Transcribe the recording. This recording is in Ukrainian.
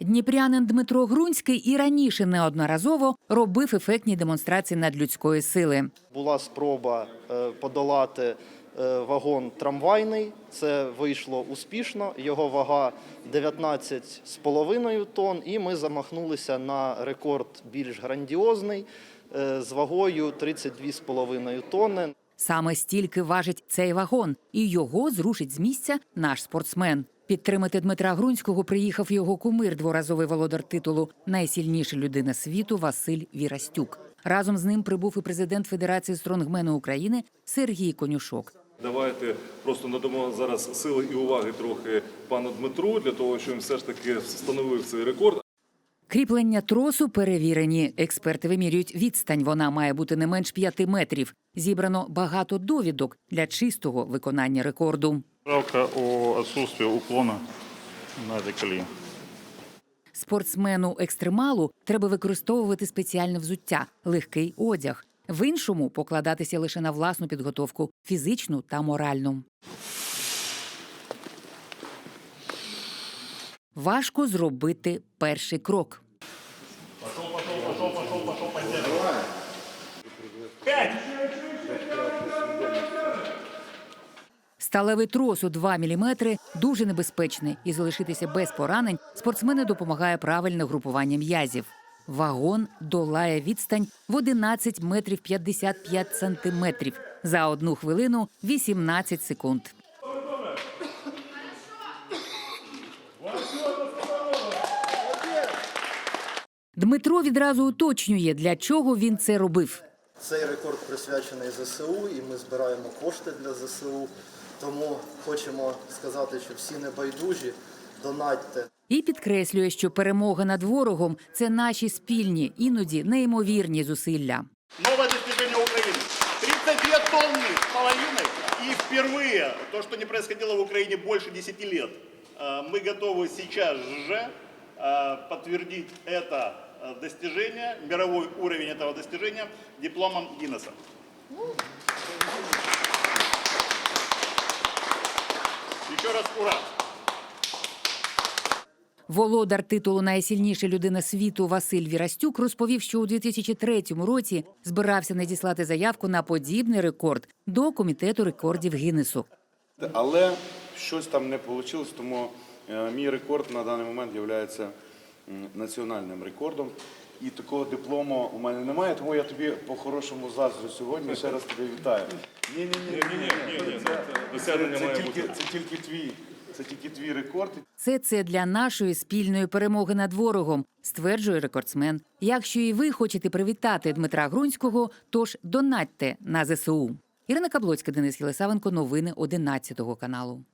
Дніпрянин Дмитро Грунський і раніше неодноразово робив ефектні демонстрації надлюдської сили. Була спроба е, подолати е, вагон трамвайний. Це вийшло успішно. Його вага 19,5 тонн, і ми замахнулися на рекорд більш грандіозний е, з вагою 32,5 тонни. Саме стільки важить цей вагон, і його зрушить з місця наш спортсмен. Підтримати Дмитра Грунського приїхав його кумир, дворазовий володар титулу Найсильніша людина світу Василь Вірастюк. Разом з ним прибув і президент Федерації стронгмену України Сергій Конюшок. Давайте просто надамо зараз сили і уваги трохи пану Дмитру для того, щоб він все ж таки встановив цей рекорд. Кріплення тросу перевірені. Експерти вимірюють відстань. Вона має бути не менш 5 метрів. Зібрано багато довідок для чистого виконання рекорду. Справка о отсутствии уклона на этой. Спортсмену екстремалу треба використовувати спеціальне взуття, легкий одяг. В іншому покладатися лише на власну підготовку фізичну та моральну. Важко зробити перший крок. Сталевий трос у 2 мм дуже небезпечний, і залишитися без поранень спортсмени допомагає правильне групування м'язів. Вагон долає відстань в 11 метрів 55 сантиметрів за одну хвилину 18 секунд. Дмитро відразу уточнює, для чого він це робив. Цей рекорд присвячений ЗСУ, і ми збираємо кошти для ЗСУ. Тому хочемо сказати, що всі небайдужі, донатьте. І підкреслює, що перемога над ворогом це наші спільні, іноді неймовірні зусилля. Новое достижение Украины. 32 тонны с половиной. И впервые, то, что не происходило в Украине больше 10 лет, э, мы готовы сейчас же э, подтвердить это э, достижение, мировой уровень этого достижения дипломом Гиннесса. Еще раз ура! Володар титулу Найсильніша людина світу Василь Вірастюк розповів, що у 2003 році збирався надіслати заявку на подібний рекорд до комітету рекордів Гіннесу. Але щось там не вийшло, тому е, мій рекорд на даний момент є національним рекордом. І такого диплому у мене немає, тому я тобі по-хорошому заздрю сьогодні. Ще раз тебе вітаю. Ні, ні, ні, ні, ні, ні. Це, Досягнення має тільки, бути. це тільки твій. Це тільки твій рекорд. Все це для нашої спільної перемоги над ворогом, стверджує рекордсмен. Якщо і ви хочете привітати Дмитра Грунського, тож донатьте на ЗСУ. Ірина Каблоцька, Денис Єлисавенко, новини 11 каналу.